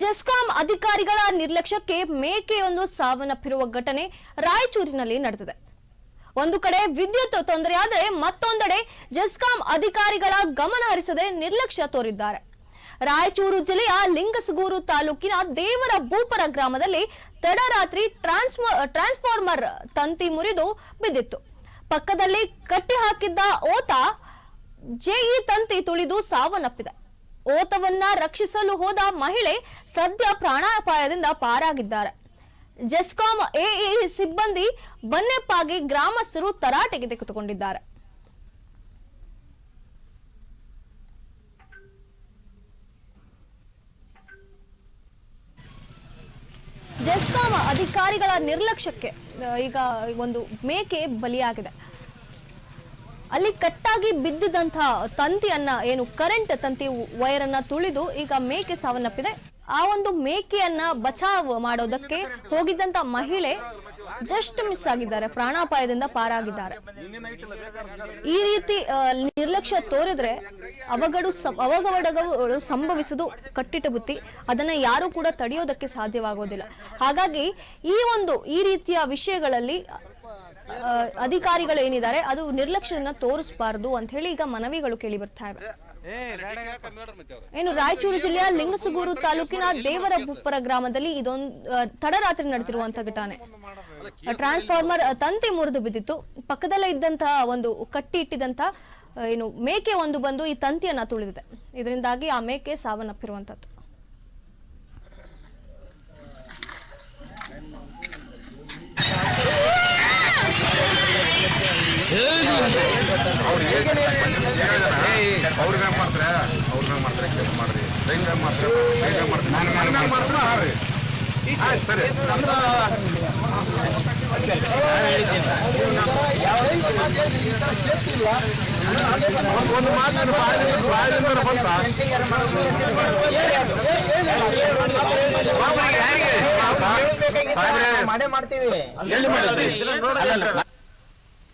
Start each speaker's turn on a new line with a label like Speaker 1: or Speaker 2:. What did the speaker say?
Speaker 1: ಜೆಸ್ಕಾಂ ಅಧಿಕಾರಿಗಳ ನಿರ್ಲಕ್ಷ್ಯಕ್ಕೆ ಮೇಕೆಯೊಂದು ಸಾವನ್ನಪ್ಪಿರುವ ಘಟನೆ ರಾಯಚೂರಿನಲ್ಲಿ ನಡೆದಿದೆ. ಒಂದು ಕಡೆ ವಿದ್ಯುತ್ ತೊಂದರೆಯಾದರೆ ಮತ್ತೊಂದೆಡೆ ಜೆಸ್ಕಾಂ ಅಧಿಕಾರಿಗಳ ಗಮನ ಹರಿಸದೆ ನಿರ್ಲಕ್ಷ್ಯ ತೋರಿದ್ದಾರೆ. ರಾಯಚೂರು ಜಿಲ್ಲೆಯ ಲಿಂಗಸಗೂರು ತಾಲೂಕಿನ ದೇವರ ಭೂಪರ ಗ್ರಾಮದಲ್ಲಿ ತಡರಾತ್ರಿ ಟ್ರಾನ್ಸ್ಫ, ಟ್ರಾನ್ಸ್ಫಾರ್ಮರ್ ತಂತಿ ಮುರಿದು ಬಿದ್ದಿತ್ತು. ಪಕ್ಕದಲ್ಲಿ ಕಟ್ಟಿ ಹಾಕಿದ್ದ ಓತ ಜೆಇ ತಂತಿ ತುಳಿದು ಸಾವನ್ನಪ್ಪಿದೆ. ಓತವನ್ನ ರಕ್ಷಿಸಲು ಹೋದ ಮಹಿಳೆ ಸದ್ಯ ಪ್ರಾಣಾಪಾಯದಿಂದ ಪಾರಾಗಿದ್ದಾರೆ. ಜೆಸ್ಕಾಂ ಎಇ ಸಿಬ್ಬಂದಿ ಬನ್ನೆಪ್ಪಾಗಿ ಗ್ರಾಮಸ್ಥರು ತರಾಟೆಗೆ ತೆಗೆದುಕೊಂಡಿದ್ದಾರೆ. ಜೆಸ್ಕಾಂ ಅಧಿಕಾರಿಗಳ ನಿರ್ಲಕ್ಷ್ಯಕ್ಕೆ ಈಗ ಒಂದು ಮೇಕೆ ಬಲಿಯಾಗಿದೆ. ಅಲ್ಲಿ ಕಟ್ಟಾಗಿ ಬಿದ್ದಿದ್ದಂತಹ ತಂತಿಯನ್ನ, ಏನು ಕರೆಂಟ್ ತಂತಿ ವೈರ್ ಅನ್ನ ತುಳಿದು ಈಗ ಮೇಕೆ ಸಾವನ್ನಪ್ಪಿದೆ. ಆ ಒಂದು ಮೇಕೆಯನ್ನ ಬಚಾವ್ ಮಾಡೋದಕ್ಕೆ ಹೋಗಿದ್ದಂತ ಮಹಿಳೆ ಜಸ್ಟ್ ಮಿಸ್ ಆಗಿದ್ದಾರೆ, ಪ್ರಾಣಾಪಾಯದಿಂದ ಪಾರಾಗಿದ್ದಾರೆ. ಈ ರೀತಿ ನಿರ್ಲಕ್ಷ್ಯ ತೋರಿದ್ರೆ ಅವಗಡು ಅವಘಡಗಳು ಸಂಭವಿಸುದು ಕಟ್ಟಿಟ್ಟ ಬುತ್ತಿ. ಅದನ್ನ ಯಾರು ಕೂಡ ತಡೆಯೋದಕ್ಕೆ ಸಾಧ್ಯವಾಗೋದಿಲ್ಲ. ಹಾಗಾಗಿ ಈ ಒಂದು, ಈ ರೀತಿಯ ವಿಷಯಗಳಲ್ಲಿ ಅಧಿಕಾರಿಗಳು ಏನಿದ್ದಾರೆ, ಅದು ನಿರ್ಲಕ್ಷ್ಯನ ತೋರಿಸಬಾರದು ಅಂತ ಹೇಳಿ ಈಗ ಮನವಿಗಳು ಕೇಳಿ ಬರ್ತಾ ಇವೆ. ಏನು, ರಾಯಚೂರು ಜಿಲ್ಲೆಯ ಲಿಂಗಸುಗೂರು ತಾಲೂಕಿನ ದೇವರಬುಪ್ಪರ ಗ್ರಾಮದಲ್ಲಿ ಇದೊಂದು ತಡರಾತ್ರಿ ನಡೆದಿರುವಂತಹ ಘಟನೆ. ಟ್ರಾನ್ಸ್ಫಾರ್ಮರ್ ತಂತಿ ಮುರಿದು ಬಿದ್ದಿತ್ತು. ಪಕ್ಕದಲ್ಲೇ ಇದ್ದಂತಹ ಒಂದು ಕಟ್ಟಿ ಇಟ್ಟಿದಂತ ಏನು, ಮೇಕೆ ಒಂದು ಬಂದು ಈ ತಂತಿಯನ್ನ ತುಳಿದಿದೆ. ಇದರಿಂದಾಗಿ ಆ ಮೇಕೆ ಸಾವನ್ನಪ್ಪಿರುವಂತದ್ದು.
Speaker 2: ಮಾಡ್ತಾರೆ ಮಾಡ್ತಾರೆ ಕೆಲಸ ಒಂದು ಮಾತು ಬಾಯಲ್ಲಿ ಬಾಯಿಂದ
Speaker 3: ಮಾಡ್ತೀವಿ